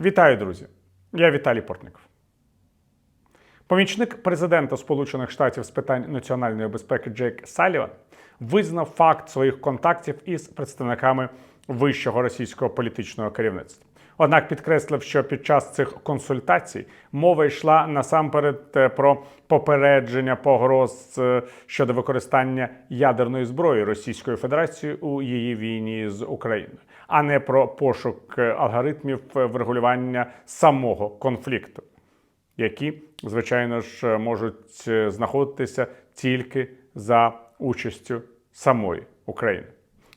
Вітаю, друзі! Я Віталій Портников. Помічник президента Сполучених Штатів з питань національної безпеки Джейк Саліван визнав факт своїх контактів із представниками вищого російського політичного керівництва. Однак підкреслив, що під час цих консультацій мова йшла насамперед е, про попередження погроз е, щодо використання ядерної зброї Російської Федерації у її війні з Україною, а не про пошук е, алгоритмів врегулювання самого конфлікту які, звичайно ж, можуть знаходитися тільки за участю самої України.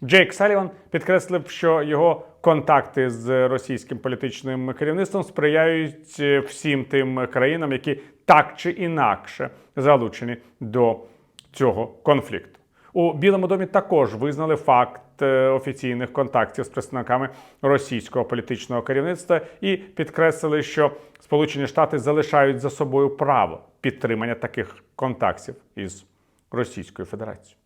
Джейк Саліван підкреслив, що його контакти з російським політичним керівництвом сприяють е, всім тим країнам, які так чи інакше залучені до цього конфлікту. У Білому домі також визнали факт е, офіційних контактів з представниками російського політичного керівництва і підкреслили, що Сполучені Штати залишають за собою право підтримання таких контактів із Російською Федерацією.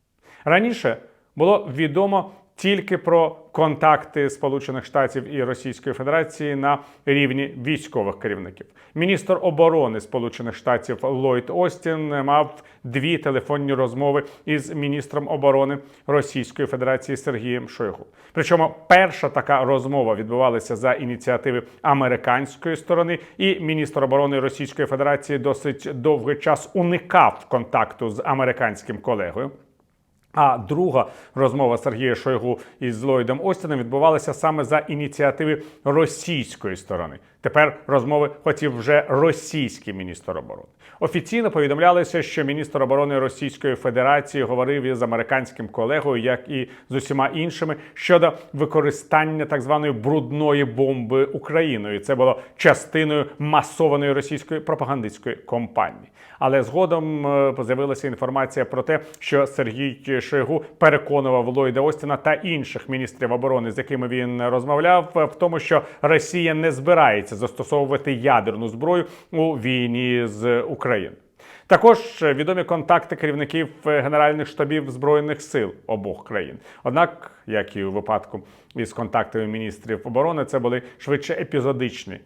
Раніше було відомо тільки про контакти Сполучених Штатів і Російської Федерації на рівні військових керівників. Міністр оборони Сполучених Штатів Ллойд Остін мав дві телефонні розмови із міністром оборони Російської Федерації Сергієм Шойгу. Причому перша така розмова відбувалася за ініціативи американської сторони, і міністр оборони Російської Федерації досить довгий час уникав контакту з американським колегою. А друга розмова Сергія Шойгу із Ллойдом Остіном відбувалася саме за ініціативи російської сторони. Тепер розмови хотів вже російський міністр оборони. Офіційно повідомлялося, що міністр оборони Російської Федерації говорив із американським колегою, як і з усіма іншими, щодо використання так званої брудної бомби Україною. Це було частиною масованої російської пропагандистської кампанії. Але згодом е, з'явилася інформація про те, що Сергій Шойгу переконував Ллойда Остіна та інших міністрів оборони, з якими він розмовляв, в тому, що Росія не збирається застосовувати ядерну зброю у війні з Україною. Також відомі контакти керівників генеральних штабів збройних сил обох країн. Однак, як і у випадку із контактами міністрів оборони, це були швидше епізодичні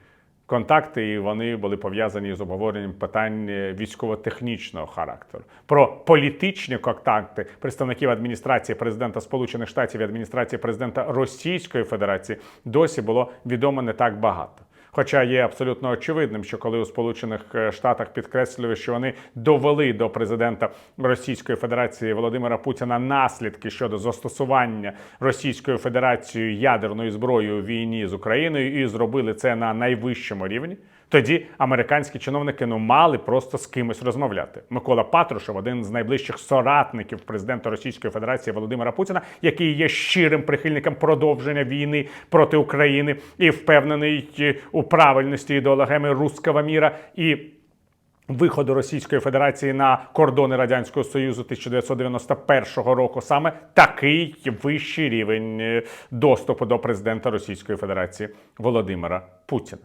контакти, і вони були пов'язані з обговоренням питань військово-технічного характеру. Про політичні контакти представників адміністрації президента Сполучених Штатів і адміністрації президента Російської Федерації досі було відомо не так багато. Хоча є абсолютно очевидним, що коли у Сполучених е, Штатах підкреслювали, що вони довели до президента Російської Федерації Володимира Путіна наслідки щодо застосування Російською Федерацією ядерної зброї у війні з Україною і зробили це на найвищому рівні. Тоді американські чиновники ну мали просто з кимось розмовляти. Микола Патрушев, один з найближчих соратників президента Російської Федерації Володимира Путіна, який є щирим прихильником продовження війни проти України і впевнений у правильності ідеологеми руского міра і. Виходу Російської Федерації на кордони Радянського Союзу 1991 року саме такий вищий рівень е, доступу до президента Російської Федерації Володимира Путіна.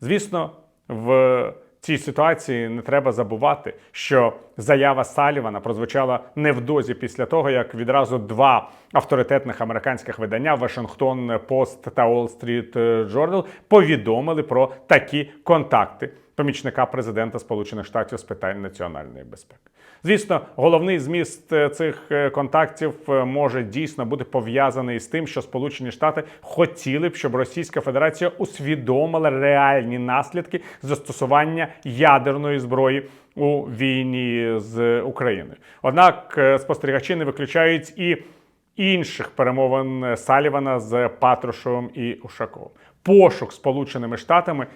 Звісно, в цій ситуації не треба забувати, що заява Салівана прозвучала невдовзі після того, як відразу два авторитетних американських видання Вашингтон Пост та Wall Street Journal повідомили про такі контакти помічника президента Сполучених Штатів з питань національної безпеки. Звісно, головний зміст е, цих е, контактів е, може дійсно бути пов'язаний з тим, що Сполучені Штати хотіли б, щоб Російська Федерація усвідомила реальні наслідки застосування ядерної зброї у війні з Україною. Однак спостерігачі не виключають і інших перемовин Салівана з Патрушевим і Ушаковим. Пошук Сполученими Штатами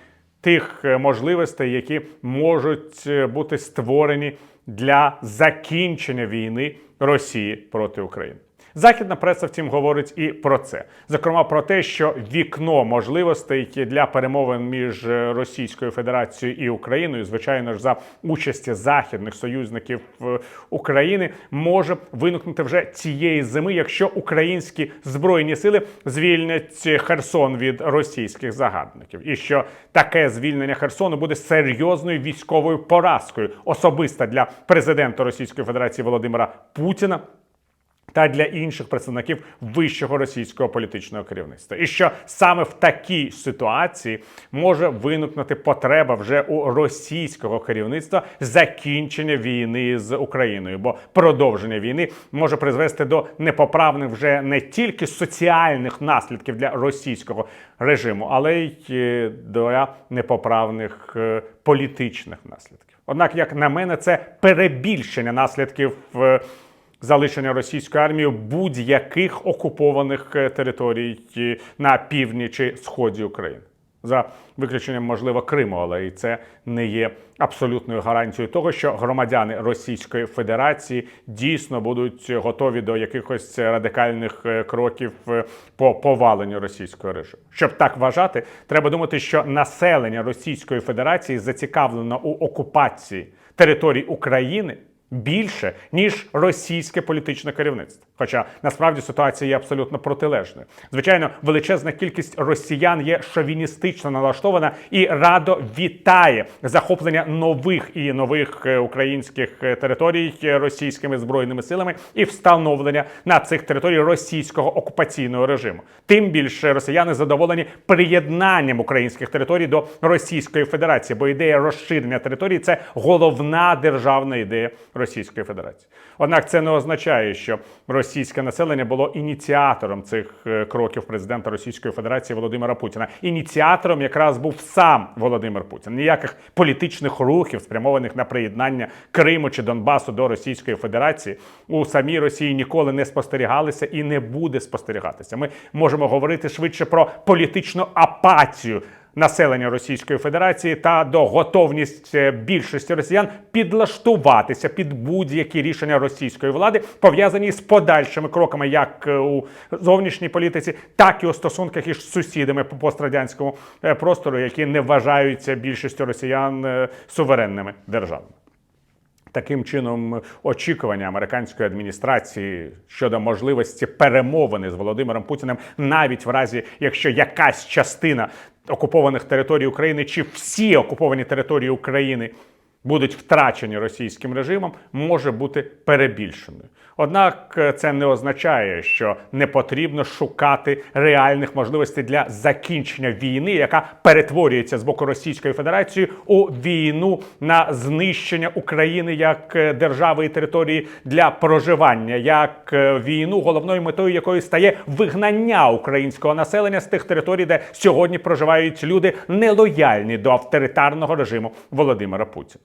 тих можливостей, які можуть бути створені для закінчення війни Росії проти України. Західна преса, втім, говорить і про це. Зокрема, про те, що вікно можливостей для перемовин між Російською Федерацією і Україною, звичайно ж, за участі західних союзників України, може виникнути вже цієї зими, якщо українські збройні сили звільнять Херсон від російських загарбників, і що таке звільнення Херсону буде серйозною військовою поразкою особисто для президента Російської Федерації Володимира Путіна та для інших представників вищого російського політичного керівництва, і що саме в такій ситуації може виникнути потреба вже у російського керівництва закінчення війни з Україною, бо продовження війни може призвести до непоправних вже не тільки соціальних наслідків для російського режиму, але й е, до непоправних е, політичних наслідків. Однак, як на мене, це перебільшення наслідків. Залишення російської армії будь-яких окупованих е, територій е, на півдні чи сході України. За виключенням, можливо, Криму, але і це не є абсолютною гарантією того, що громадяни Російської Федерації дійсно будуть готові до якихось радикальних е, кроків по поваленню російського режиму. Щоб так вважати, треба думати, що населення Російської Федерації зацікавлено у окупації територій України більше ніж російське політичне керівництво. Хоча насправді ситуація є абсолютно протилежною. Звичайно, величезна кількість росіян є шовіністично налаштована і радо вітає захоплення нових і нових е, українських е, територій е, російськими збройними силами і встановлення на цих територіях російського окупаційного режиму. Тим більше росіяни задоволені приєднанням українських територій до Російської Федерації, бо ідея розширення території це головна державна ідея Російської Федерації. Однак це не означає, що російське населення було ініціатором цих е, кроків президента Російської Федерації Володимира Путіна. Ініціатором якраз був сам Володимир Путін. Ніяких політичних рухів, спрямованих на приєднання Криму чи Донбасу до Російської Федерації, у самій Росії ніколи не спостерігалися і не буде спостерігатися. Ми можемо говорити швидше про політичну апатію населення Російської Федерації та до готовність більшості росіян підлаштуватися під будь-які рішення російської влади, пов'язані з подальшими кроками, як е, у зовнішній політиці, так і у стосунках із сусідами по пострадянському е, простору, які не вважаються більшістю росіян е, суверенними державами. Таким чином, очікування американської адміністрації щодо можливості перемовини з Володимиром Путіним, навіть в разі, якщо якась частина окупованих територій України чи всі окуповані території України будуть втрачені російським режимом, може бути перебільшеною. Однак е, це не означає, що не потрібно шукати реальних можливостей для закінчення війни, яка перетворюється з боку Російської Федерації у війну на знищення України як е, держави і території для проживання, як е, війну, головною метою якої стає вигнання українського населення з тих територій, де сьогодні проживають люди нелояльні до авторитарного режиму Володимира Путіна.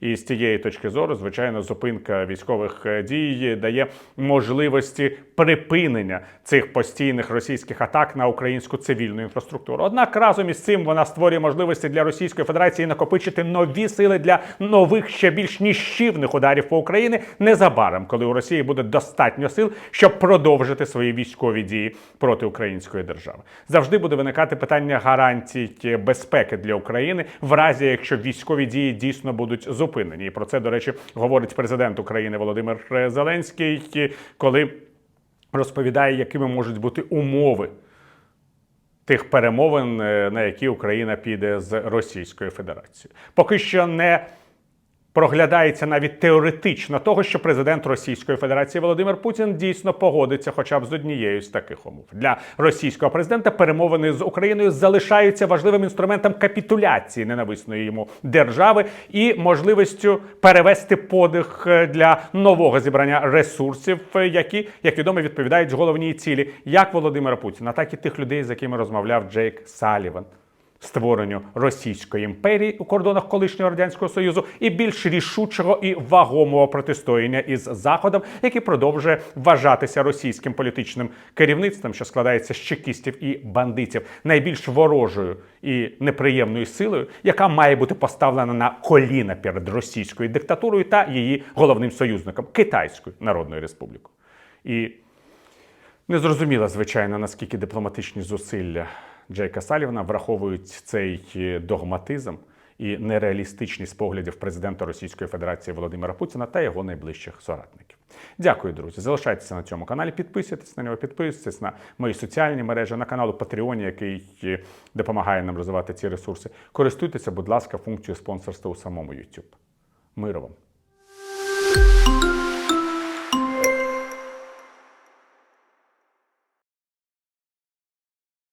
І з цієї точки зору, звичайно, зупинка військових е, дій дає можливості припинення цих постійних російських атак на українську цивільну інфраструктуру. Однак разом із цим вона створює можливості для Російської Федерації накопичити нові сили для нових ще більш ніщівних ударів по Україні незабаром, коли у Росії буде достатньо сил, щоб продовжити свої військові дії проти української держави. Завжди буде виникати питання гарантій безпеки для України, в разі якщо військові дії дійсно будуть зупинені. І про це, до речі, говорить президент України Володимир Зеленський, коли розповідає, якими можуть бути умови тих перемовин, е, на які Україна піде з Російською Федерацією. Поки що не проглядається навіть теоретично того, що президент Російської Федерації Володимир Путін дійсно погодиться, хоча б з однією з таких умов для російського президента. Перемовини з Україною залишаються важливим інструментом капітуляції ненависної йому держави і можливістю перевести подих е, для нового зібрання ресурсів, е, які як відомо відповідають головній цілі як Володимира Путіна, так і тих людей, з якими розмовляв Джейк Саліван створенню Російської імперії у кордонах колишнього радянського союзу і більш рішучого і вагомого протистояння із заходом, який продовжує вважатися російським політичним керівництвом, що складається з чекістів і бандитів, найбільш ворожою і неприємною силою, яка має бути поставлена на коліна перед російською диктатурою та її головним союзником Китайською Народною Республікою. І Незрозуміло, звичайно, наскільки дипломатичні зусилля Джейка Салівана враховують цей е, догматизм і нереалістичність поглядів президента Російської Федерації Володимира Путіна та його найближчих соратників. Дякую, друзі. Залишайтеся на цьому каналі, підписуйтесь на нього, підписуйтесь на мої соціальні мережі, на канал Patreon, який е, допомагає нам розвивати ці ресурси. Користуйтеся, будь ласка, функцією спонсорства у самому YouTube. Миру вам!